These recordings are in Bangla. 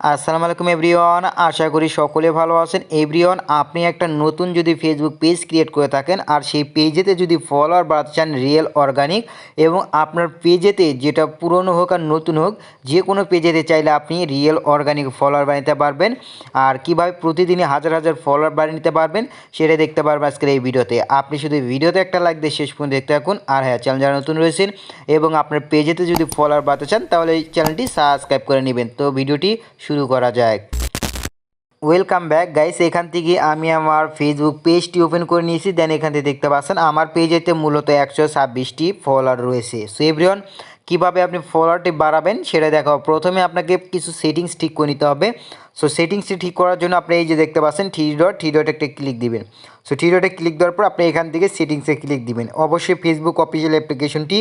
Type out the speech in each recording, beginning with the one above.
আসসালামু আলাইকুম এভরিওয়ান, আশা করি সকলে ভালো আছেন। এভরিওয়ান, আপনি একটা নতুন যদি ফেসবুক পেজ ক্রিয়েট করে থাকেন, আর সেই পেজেতে যদি ফলোয়ার বাড়াতে চান রিয়েল অর্গানিক এবং আপনার পেজেতে যেটা পুরনো হোক আর নতুন হোক, যে কোনো পেজেতে চাইলে আপনি রিয়েল অর্গানিক ফলোয়ার বানাতে পারবেন। আর কীভাবে প্রতিদিনই হাজার হাজার ফলোয়ার বানিয়ে নিতে পারবেন, সেটা দেখতে পারবেন আজকের এই ভিডিওতে। আপনি শুধু ভিডিওতে একটা লাইক দিয়ে শেষ পর্যন্ত দেখতে থাকুন। আর হ্যাঁ চ্যানেল যারা নতুন রয়েছেন, এবং আপনার পেজেতে যদি ফলোয়ার বাড়াতে চান, তাহলে এই চ্যানেলটি সাবস্ক্রাইব করে নেবেন। তো ভিডিওটি শুরু করা যায়। ওয়েলকাম ব্যাক গাইস এখান থেকে আমি আমার ফেসবুক পেজটি ওপেন করে নিয়েছি। দেন এখান থেকে দেখতে পাচ্ছেন, আমার পেজেতে মূলত একশো ছাব্বিশটি ফলোয়ার রয়েছে। সো এভরিওয়ান কীভাবে আপনি ফলোয়ারটি বাড়াবেন সেটা দেখাবো। প্রথমে আপনাকে কিছু সেটিংস ঠিক করে নিতে হবে। সো সেটিংসটি ঠিক করার জন্য আপনি এই যে দেখতে পাচ্ছেন থ্রি ডট থ্রি ডট একটা ক্লিক দিবেন। সো থ্রি ডটে ক্লিক দেওয়ার পর আপনি এখান থেকে সেটিংসে ক্লিক দিবেন। অবশ্যই ফেসবুক অফিসিয়াল অ্যাপ্লিকেশনটি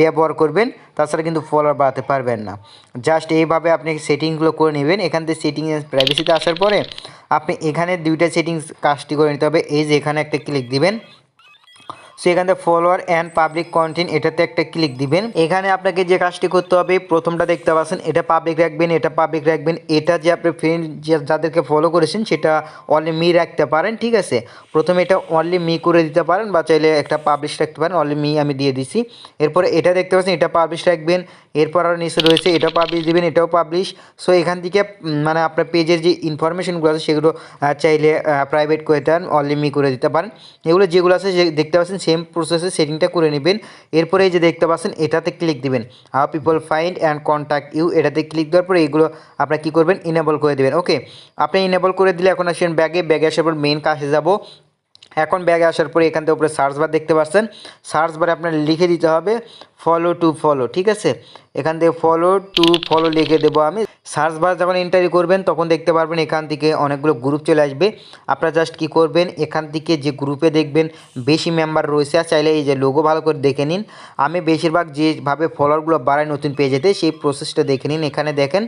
ব্যবহার করবেন, তাছাড়া কিন্তু ফলোয়ার বাড়াতে পারবেন না। জাস্ট এইভাবে আপনি সেটিংসগুলো করে নেবেন। এখান থেকে সেটিং প্রাইভেসিতে আসার পরে আপনি এখানে দুইটা সেটিংস কাজটি করে নিতে হবে। এই যে এখানে একটা ক্লিক দিবেন। সো এখান থেকে ফলোয়ার অ্যান্ড পাবলিক কন্টেন্ট এটাতে একটা ক্লিক দিবেন। এখানে আপনাকে যে কাজটি করতে হবে, প্রথমটা দেখতে পাচ্ছেন, এটা পাবলিক রাখবেন, এটা পাবলিক রাখবেন। এটা যে আপনি ফ্রেন্ড যাদেরকে ফলো করেছেন, সেটা অনলি মি রাখতে পারেন, ঠিক আছে? প্রথমে এটা অনলি মি করে দিতে পারেন বা চাইলে একটা পাবলিশ রাখতে পারেন অনলি মি আমি দিয়ে দিছি। এরপরে এটা দেখতে পাচ্ছেন, এটা পাবলিশ রাখবেন। এরপর আরও নিচে রয়েছে, এটা পাবলিশ দিবেন, এটাও পাবলিশ সো এখান থেকে মানে আপনার পেজের যে ইনফরমেশনগুলো আছে, সেগুলো চাইলে প্রাইভেট করে দেন অনলি মি করে দিতে পারেন। এগুলো যেগুলো আছে, যে দেখতে পাচ্ছেন সেম প্রসেসে সেটিংটা করে নেবেন। এরপরে যে দেখতে পাচ্ছেন, এটাতে ক্লিক দিবেন। How people find and contact you এটাতে ক্লিক দেওয়ার পরে এগুলো আপনারা কী করবেন? ইনেবল করে দেবেন। ওকে আপনি ইনেবল করে দিলে এখন আসেন ব্যাগে ব্যাগে আসার পর মেন কাজে যাব। এখন ব্যাগে আসার পরে এখান থেকে উপরে সার্চ বার দেখতে পাচ্ছেন। সার্চ বারে আপনার লিখে দিতে হবে ফলো টু ফলো ঠিক আছে? এখান থেকে ফলো টু ফলো লিখে দেবো আমি। সার্চ বার যখন এন্টারি করবেন, তখন দেখতে পারবেন এখান থেকে অনেকগুলো গ্রুপ চলে আসবে। আপনারা জাস্ট কি করবেন, এখান থেকে যে গ্রুপে দেখবেন বেশি মেম্বার রয়েছে, আর চাইলে এই যে লোগো ভালো করে দেখে নিন। আমি বেশিরভাগ যেভাবে ফলোয়ারগুলো বাড়াই নতুন পেজেতে সেই প্রসেসটা দেখে নিন। এখানে দেখেন,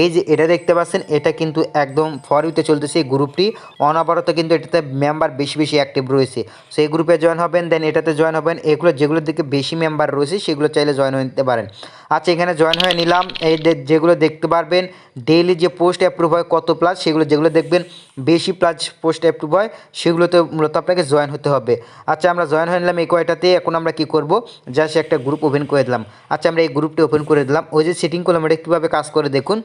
এই যে এটা দেখতে পাচ্ছেন, এটা কিন্তু একদম ফরিতে চলতেছে এই গ্রুপটি অনবরত কিন্তু এটাতে মেম্বার বেশি বেশি অ্যাক্টিভ রয়েছে। সো এই গ্রুপে জয়েন হবেন দেন এটাতে জয়েন হবেন, এগুলো যেগুলোর দিকে বেশি মেম্বার রয়েছে, সেগুলো চাইলে জয়েন হয়ে নিতে পারেন। আচ্ছা এখানে জয়েন হয়ে নিলাম। এই যেগুলো দেখতে পারবেন ডেইলি যে পোস্ট অ্যাপ্রুভ হয়, কত প্লাস সেগুলো যেগুলো দেখবেন বেশি প্লাস পোস্ট অ্যাপ্রুভ হয়, সেগুলোতে মূলত আপনাকে জয়েন হতে হবে। আচ্ছা আমরা জয়েন হয়ে নিলাম এই কয়টাতে, এখন আমরা কি করব? জাস্ট একটা গ্রুপ ওপেন করে দিলাম। আচ্ছা আমরা এই গ্রুপটি ওপেন করে দিলাম। ওই যে সেটিং করলাম এটা কীভাবে কাজ করে দেখুন।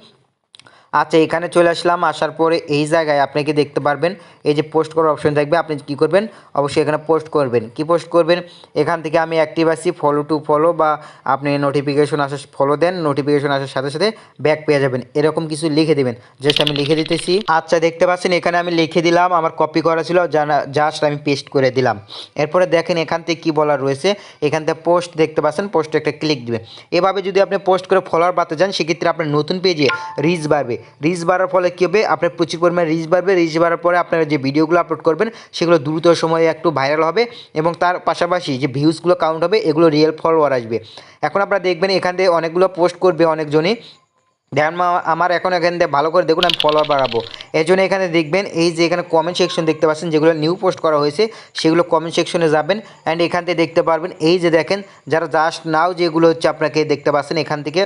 আচ্ছা এখানে চলে আসলাম। আসার পরে এই জায়গায় আপনি কি দেখতে পারবেন? এই যে পোস্ট করার অপশন থাকবে, আপনি কি করবেন? অবশ্যই এখানে পোস্ট করবেন। কি পোস্ট করবেন? এখান থেকে আমি অ্যাক্টিভ আছি ফলো টু ফলো বা আপনি নোটিফিকেশন আসার ফলো দেন নোটিফিকেশন আসার সাথে সাথে ব্যাক পেয়ে যাবেন। এরকম কিছু লিখে দেবেন। জাস্ট আমি লিখে দিতেছি। আচ্ছা দেখতে পাচ্ছেন, এখানে আমি লিখে দিলাম, আমার কপি করা ছিল জাস্ট আমি পেস্ট করে দিলাম। এরপরে দেখেন, এখান থেকে কী বলার রয়েছে? এখান থেকে পোস্ট দেখতে পাচ্ছেন পোস্টে একটা ক্লিক দিবেন এভাবে যদি আপনি পোস্ট করে ফলোয়ার পাতে যান, সেক্ষেত্রে আপনার নতুন পেজে রিচ বাড়বে। রিচ বাড়ার ফলে কী হবে? আপনার প্রচুর পরিমাণে রিচ বাড়বে। রিচ বাড়ার পরে আপনারা যে ভিডিওগুলো আপলোড করবেন, সেগুলো দ্রুত সময়ে একটু ভাইরাল হবে এবং তার পাশাপাশি যে ভিউজগুলো কাউন্ট হবে, এগুলো রিয়েল ফলোয়ার আসবে। এখন আপনারা দেখবেন এখান থেকে অনেকগুলো পোস্ট করবে অনেকজনই। দেখেন আমার এখন এখান থেকে ভালো করে দেখুন, আমি ফলোয়ার বাড়াবো। এর জন্য এখানে দেখবেন, এই যে এখানে কমেন্ট সেকশন দেখতে পাচ্ছেন, যেগুলো নিউ পোস্ট করা হয়েছে, সেগুলো কমেন্ট সেকশনে যাবেন অ্যান্ড এখান থেকে দেখতে পারবেন, এই যে দেখেন, যারা জাস্ট নাও যেগুলো হচ্ছে আপনাকে দেখতে পাচ্ছেন এখান থেকে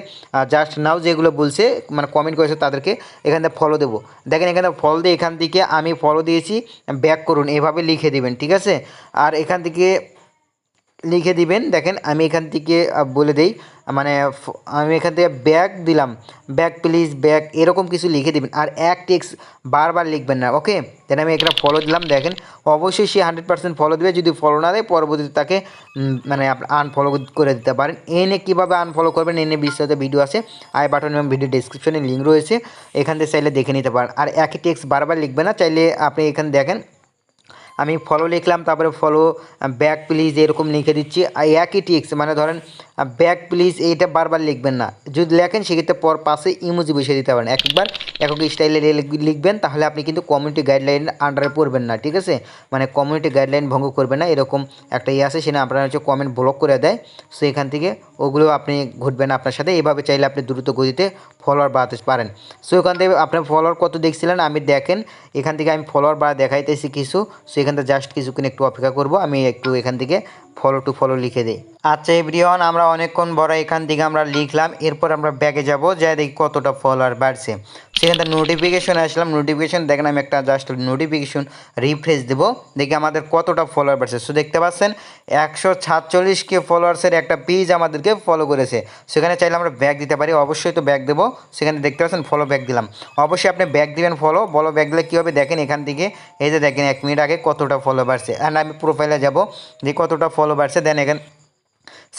জাস্ট নাও যেগুলো বলছে মানে কমেন্ট করেছে তাদেরকে, এখান থেকে ফলো দেবো। দেখেন, এখানে ফলো দিয়ে এখান থেকে আমি ফলো দিয়েছি ব্যাক করুন, এভাবে লিখে দেবেন, ঠিক আছে? আর এখান থেকে লিখে দিবেন। দেখেন, আমি এখান থেকে বলে দেই মানে আমি এখান থেকে ব্যাগ দিলাম। ব্যাগ, প্লিজ, ব্যাগ, এরকম কিছু লিখে দিবেন। আর এক টেক্স বারবার লিখবেন না, ওকে? দেন আমি এখানে ফলো দিলাম, দেখেন। অবশ্যই সে হান্ড্রেড পার্সেন্ট ফলো দেবে। যদি ফলো না দেয়, পরবর্তীতে তাকে মানে আনফলো করে দিতে পারেন। এনে কীভাবে আনফলো করবেন এনে বিস্তারিত ভিডিও আছে। আই বাটন এবং ভিডিও ডিসক্রিপশনে লিঙ্ক রয়েছে। এখান থেকে চাইলে দেখে নিতে পারেন। আর একই টেক্সট বারবার লিখবে না। চাইলে আপনি এখানে, দেখেন আমি ফলো লিখলাম, তারপরে ফলো ব্যাক প্লিজ এরকম লিখে দিচ্ছি। আর একই টিক্স মানে ধরেন ব্যাক প্লিজ এইটা বারবার লিখবেন না। যদি লেখেন, সেক্ষেত্রে পর পাশে ইমোজি বসিয়ে দিতে পারেন। একবার একক স্টাইলে লিখবেন, তাহলে আপনি কিন্তু কমিউনিটি গাইডলাইন আন্ডারে পড়বেন না, ঠিক আছে? মানে কমিউনিটি গাইডলাইন ভঙ্গ করবেন না, এরকম একটা ইয়ে আছে সেটা আপনার হচ্ছে কমেন্ট ব্লক করে দেয় সো এখান থেকে ওগুলো আপনি ঘুরবেন আপনার সাথে, এভাবে চাইলে আপনি দ্রুত গতিতে ফলোয়ার বাড়াতে পারেন। সো এখান থেকে আপনার ফলোয়ার কত দেখছিলেন? আমি দেখেন, এখান থেকে আমি ফলোয়ার বাড়া দেখাইতেছি কিছু সো এখান থেকে জাস্ট কিছুক্ষণ একটু অপেক্ষা করব, আমি একটু এখান থেকে ফলো টু ফলো লিখে দেই। আচ্ছা এভরিওয়ান, আমরা অনেকক্ষণ বড় এখান থেকে আমরা লিখলাম, এরপর আমরা ব্যাগে যাব যা দেখি কতটা ফলোয়ার বাড়ছে। সেখান নোটিফিকেশন আসলাম নোটিফিকেশন দেখেন আমি একটা জাস্ট নোটিফিকেশন রিফ্রেশ দেবো, দেখি আমাদের কতটা ফলোয়ার বাড়ছে। সো দেখতে পাচ্ছেন, একশো সাতচল্লিশকে ফলোয়ার্সের একটা পেজ আমাদেরকে ফলো করেছে। সেখানে চাইলে আমরা ব্যাগ দিতে পারি, অবশ্যই তো ব্যাগ দেবো। সেখানে দেখতে পাচ্ছেন ফলো ব্যাগ দিলাম। অবশ্যই আপনি ব্যাগ দিবেন ফলো বলো ব্যাগ দিলে কী হবে দেখেন এখান থেকে, এই যে দেখেন, এক মিনিট আগে কতটা ফলো বাড়ছে। অ্যান্ড আমি প্রোফাইলে যাব, যে কতটা বাড়ছে দেন এখানে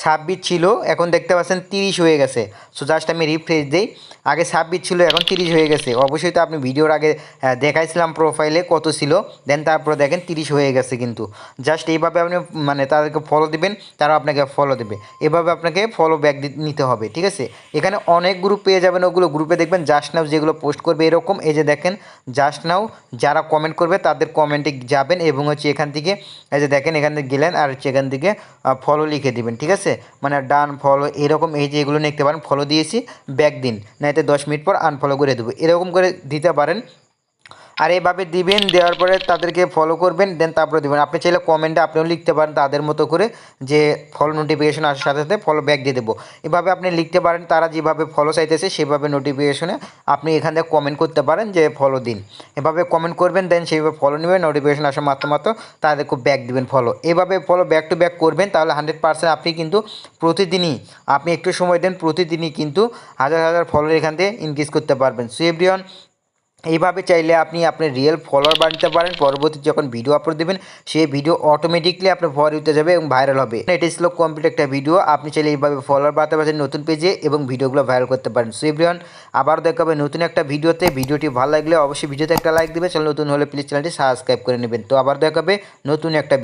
ছাব্বিশ ছিল, এখন দেখতে পাচ্ছেন তিরিশ হয়ে গেছে। সো জাস্ট আমি রিফ্রেশ দিই। আগে ছাব্বিশ ছিল, এখন তিরিশ হয়ে গেছে। অবশ্যই তো আপনি ভিডিওর আগে দেখাইছিলাম প্রোফাইলে কত ছিল দেন তারপরে দেখেন তিরিশ হয়ে গেছে কিন্তু। জাস্ট এইভাবে আপনি মানে তাদেরকে ফলো দিবেন তারা আপনাকে ফলো দেবে। এভাবে আপনাকে ফলো ব্যাক নিতে হবে, ঠিক আছে? এখানে অনেক গ্রুপ পেয়ে যাবেন, ওগুলো গ্রুপে দেখবেন জাস্ট নাও যেগুলো পোস্ট করবে এরকম, এই যে দেখেন জাস্ট নাও যারা কমেন্ট করবে, তাদের কমেন্টে যাবেন এবং হচ্ছে এখান থেকে, এই যে দেখেন, এখান থেকে গেলেন, আর হচ্ছে এখান থেকে ফলো লিখে দিবেন, ঠিক আছে? মানে ডান ফলো এরকম এই যে এগুলো লিখতে পারেন। ফলো দিয়েছি ব্যাক দিন। নাইতে দশ মিনিট পর আনফলো করে দেবো। এরকম করে দিতে পারেন। আর এভাবে দিবেন, দেওয়ার পরে তাদেরকে ফলো করবেন দেন তারপরে দেবেন। আপনি চাইলে কমেন্টে আপনিও লিখতে পারেন তাদের মতো করে যে ফলো নোটিফিকেশন আসার সাথে সাথে ফলো ব্যাক দিয়ে দেবো। এভাবে আপনি লিখতে পারেন, তারা যেভাবে ফলো চাইতেছে সেভাবে নোটিফিকেশনে আপনি এখান থেকে কমেন্ট করতে পারেন যে ফলো দিন। এভাবে কমেন্ট করবেন দেন সেইভাবে ফলো নেবেন নোটিফিকেশন আসা মাত্র মাত্র তাদেরকে ব্যাক দিবেন ফলো এভাবে ফলো ব্যাক টু ব্যাক করবেন, তাহলে হান্ড্রেড পার্সেন্ট আপনি কিন্তু প্রতিদিনই, আপনি একটু সময় দেন, প্রতিদিনই কিন্তু হাজার হাজার ফলো এখান থেকে ইনক্রিজ করতে পারবেন। সো এইভাবে চাইলে আপনি আপনার রিয়েল ফলোয়ার বানাতে পারেন। পরবর্তী যখন ভিডিও আপলোড দেবেন, সেই ভিডিও অটোমেটিকলি আপনার ফর ইউতে যাবে এবং ভাইরাল হবে। এটা ছিল কমপ্লিট একটা ভিডিও আপনি চাইলে এইভাবে ফলোয়ার বাড়াতে পারছেন নতুন পেজে এবং ভিডিওগুলো ভাইরাল করতে পারেন। সো এভরিওয়ান আবার দেখা হবে নতুন একটা ভিডিওতে ভিডিওটি ভালো লাগলে অবশ্যই ভিডিওতে একটা লাইক দেবে। চ্যানেল নতুন হলে প্লিজ চ্যানেলটি সাবস্ক্রাইব করে নেবেন। তো আবার দেখা হবে নতুন একটা